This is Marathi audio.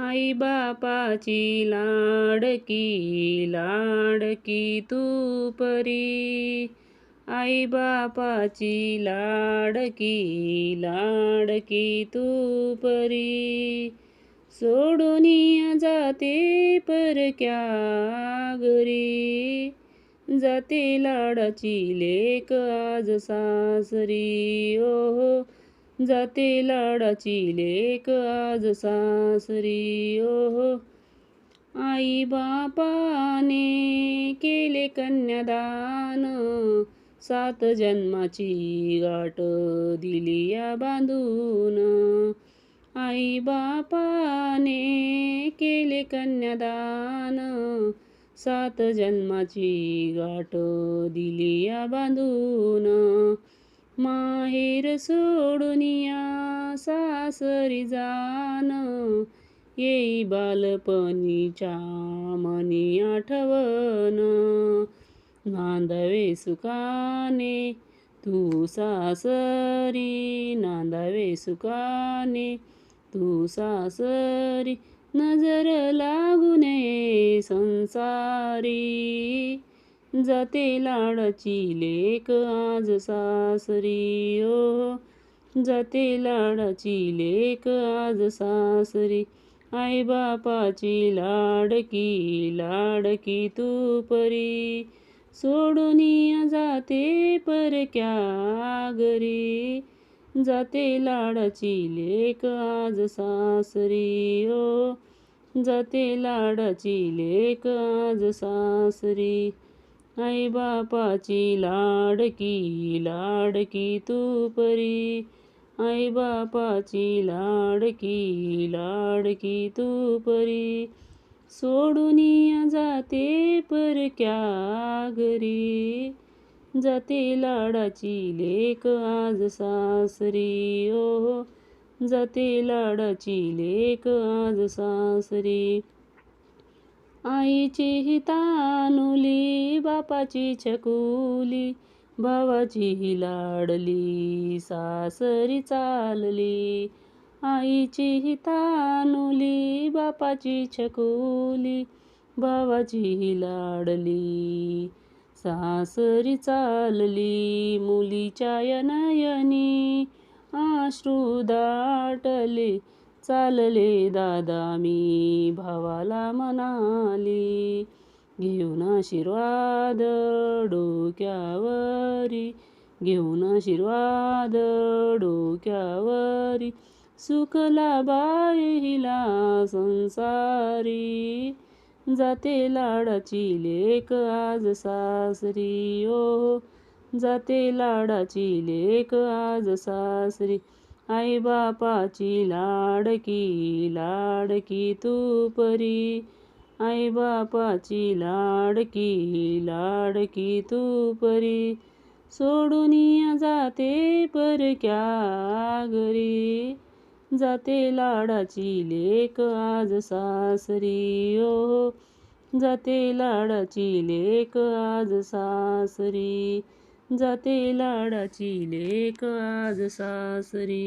आई बापाची लाडकी लाडकी तू परी. आई बापाची लाडकी लाडकी तू परी. सोडून जाते परक्या घरी. जाते लाडाची लेक आज सासरी. ओ जाते लाडाची लेक आज सासरी. ओ आई बापाने केले कन्यादान. सात जन्माची गाठ दिली या बांधून. आई बापाने केले कन्यादान. सात जन्माची गाठ दिली या बांधून. माहेर सोडून या सासरी जान येई बालपणीच्या मनी आठवण. नांदावे सुखाने तू सासरी नांदावे सुखाने तू सासरी. नजर लागू नये संसारी. जाते लाडाची लेक आज सासरी ओ. जाते लाडाची लेक आज सासरी. आई बापाची लाडकी लाडकी तू परी. सोडून जाते परक्या घरी. जाते लाडाची लेक आज सासरी ओ. जाते लाडाची लेक आज सासरी. आई बापाची लाडकी लाडकी तू परी आई बापाची लाडकी लाडकी तू परी सोडून जाते परक्या घरी. जाते लाडाची लेक आज सासरी. ओ जाते लाडाची लेक आज सासरी. आईची हितानुली बापाची छकुली भावाची ही लाडली सासरी चालली. आईची हितानुली बापाची छकुली भावाची ही लाडली सासरी चालली. मुलीच्या नयनी आश्रू दाटले चालले दादा मी भावाला म्हणाली घेऊन आशीर्वाद डोक्यावरी घेऊन आशीर्वाद डोक्यावरी सुखला बाईला संसारी जाते लाडाची लेक आज सासरी ओ जाते लाडाची लेक आज सासरी आई बापाची लाडकी लाडकी तू परी. आई बापाची लाडकी लाडकी तू परी. सोडून जाते परक्या घरी. जाते लाडाची लेक आज सासरी. ओ जाते लाडाची लेक आज सासरी. जाते लाडाची लेक आज सासरी.